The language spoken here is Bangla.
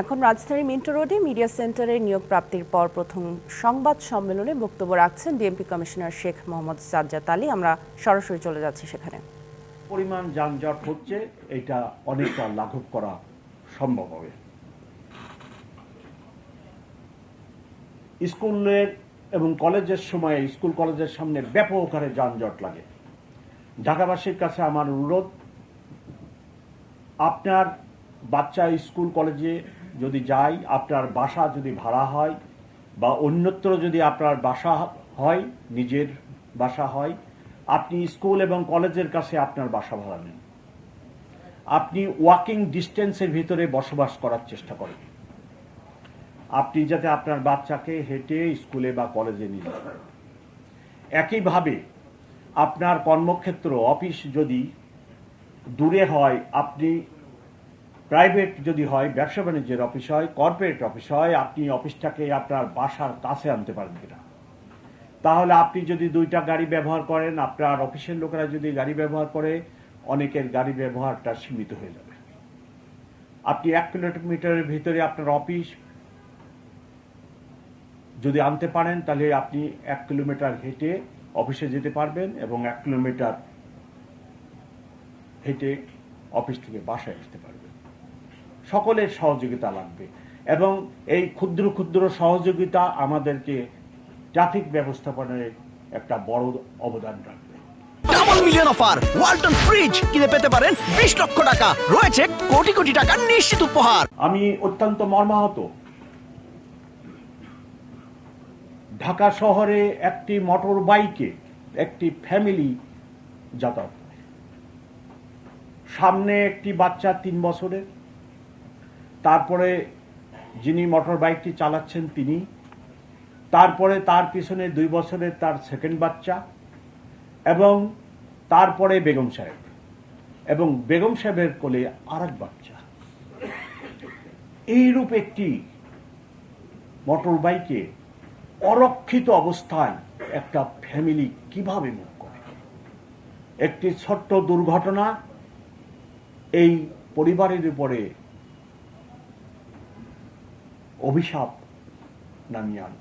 এখন রাজধানী মিন্টো রোডে মিডিয়া সেন্টারে নিয়োগ প্রাপ্তির পর প্রথম সংবাদ সম্মেলনে বক্তব্য রাখছেন ডিএমপি কমিশনার শেখ মোহাম্মদ সাজ্জাদ আলী। আমরা সরাসরি চলে যাচ্ছি সেখানে। পরিমাণ যানজট হচ্ছে, এটা অনেকটা লাঘব করা সম্ভব হবে। স্কুলের এবং কলেজের সময়ে, স্কুল কলেজের সামনে ব্যাপক হারে যানজট লাগে। ঢাকাবাসীর কাছে আমার অনুরোধ, আপনার বাচ্চা স্কুল কলেজে যদি যায় আপনার বাসা যদি ভাড়া হয় বা অন্যত্র যদি আপনার বাসা হয়, নিজের বাসা হয়, আপনি স্কুল এবং কলেজের কাছে আপনার বাসা ভাড়া নেন। আপনি ওয়াকিং ডিস্টেন্সের ভিতরে বসবাস করার চেষ্টা করেন। আপনি যাতে আপনার বাচ্চাকে হেঁটে স্কুলে বা কলেজে নিয়ে যান। একইভাবে আপনার কর্মক্ষেত্র, অফিস যদি দূরে হয়, আপনি প্রাইভেট যদি হয়, ব্যবসা বাণিজ্যের অফিস হয়, কর্পোরেট অফিস হয়, আপনি অফিসটাকে আপনার বাসার কাছে আনতে পারেন কিনা? তাহলে আপনি যদি দুইটা গাড়ি ব্যবহার করেন, আপনার অফিসের লোকেরা যদি গাড়ি ব্যবহার করে, অনেকের গাড়ি ব্যবহারটা সীমিত হয়ে যাবে। আপনি এক কিলোমিটারের ভিতরে আপনার অফিস যদি আনতে পারেন, তাহলে আপনি এক কিলোমিটার হেঁটে অফিসে যেতে পারবেন এবং এক কিলোমিটার হেঁটে অফিস থেকে বাসায় আসতে পারবেন। সকলের সহযোগিতা লাগবে। এবং এই ক্ষুদ্র ক্ষুদ্র সহযোগিতা আমাদেরকে ট্রাফিক ব্যবস্থাপনায় একটা বড় অবদান রাখবে। Double million offer Walton fridge কিনে পেতে পারেন বিশ লক্ষ টাকা। রয়েছে কোটি কোটি টাকার নিশ্চিত উপহার। আমি অত্যন্ত মর্মাহত। ঢাকা শহরে একটি মোটর বাইকে একটি ফ্যামিলি যাতায়াত করে। সামনে একটি বাচ্চা তিন বছরের। তারপরে যিনি মোটর বাইকটি চালাচ্ছেন তিনি, তারপরে তার পিছনে দুই বছরের তার সেকেন্ড বাচ্চা এবং তারপরে বেগম সাহেব এবং বেগম সাহেবের কোলে আর বাচ্চা। এইরূপ একটি মোটর বাইকে অরক্ষিত অবস্থায় একটা ফ্যামিলি কীভাবে মুখ করে? একটি ছোট্ট দুর্ঘটনা এই পরিবারের উপরে โอบิชอปนังยอน